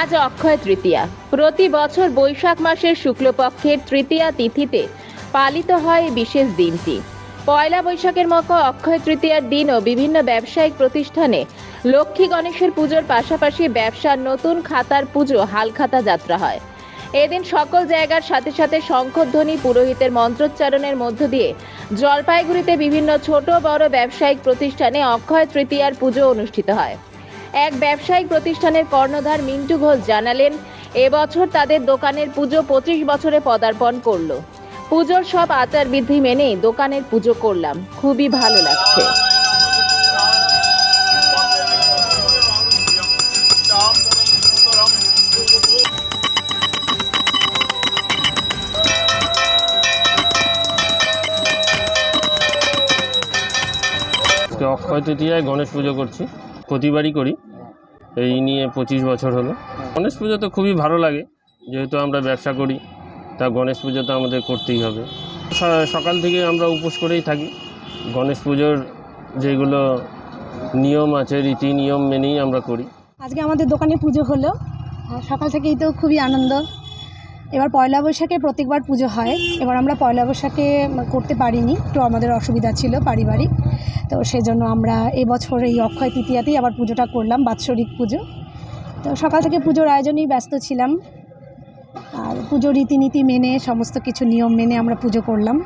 আজ অক্ষয় তৃতীয়া। প্রতি বছর বৈশাখ মাসের শুক্লপক্ষের তৃতীয়া তিথিতে পালিত হয় এই বিশেষ দিনটি। পয়লা বৈশাখের মতো অক্ষয় তৃতীয়ার দিনও বিভিন্ন ব্যবসায়িক প্রতিষ্ঠানে লক্ষ্মী গণেশের পুজোর পাশাপাশি ব্যবসার নতুন খাতার পুজো, হালখাতা যাত্রা হয়। এদিন সকল জায়গার সাথে সাথে শঙ্খধ্বনি পুরোহিতের মন্ত্রোচ্চারণের মধ্য দিয়ে জলপাইগুড়িতে বিভিন্ন ছোট বড় ব্যবসায়িক প্রতিষ্ঠানে অক্ষয় তৃতীয়ার পুজো অনুষ্ঠিত হয়। এক ব্যবসায়িক প্রতিষ্ঠানের কর্ণধার মিন্টু ঘোষ জানালেন, এবছর তাদের দোকানের পুজো পঁচিশ বছরে পদার্পণ করল। পুজোর সব আচার বিধি মেনেই দোকানের পুজো করলাম। খুবই ভালো লাগছে। অক্ষয় তৃতীয়ায় গণেশ পুজো করছি। প্রতিবারই করি। এই নিয়ে পঁচিশ বছর হলো। গণেশ পুজো তো খুবই ভালো লাগে। যেহেতু আমরা ব্যবসা করি, তা গণেশ পুজো তো আমাদের করতেই হবে। সকাল থেকে আমরা উপোস করেই থাকি। গণেশ পুজোর যেগুলো নিয়ম আছে, রীতি নিয়ম মেনেই আমরা করি। আজকে আমাদের দোকানে পুজো হলো। সকাল থেকেই তো খুবই আনন্দ। এবার পয়লা বৈশাখে প্রত্যেকবার পুজো হয়। এবার আমরা পয়লা বৈশাখে করতে পারিনি, একটু আমাদের অসুবিধা ছিল পারিবারিক। তো সেজন্য আমরা এবছর এই অক্ষয় তৃতীয়াতেই আবার পুজোটা করলাম, বাৎসরিক পুজো। তো সকাল থেকে পুজোর আয়োজনেই ব্যস্ত ছিলাম। আর পুজো রীতিনীতি মেনে, সমস্ত কিছু নিয়ম মেনে আমরা পুজো করলাম।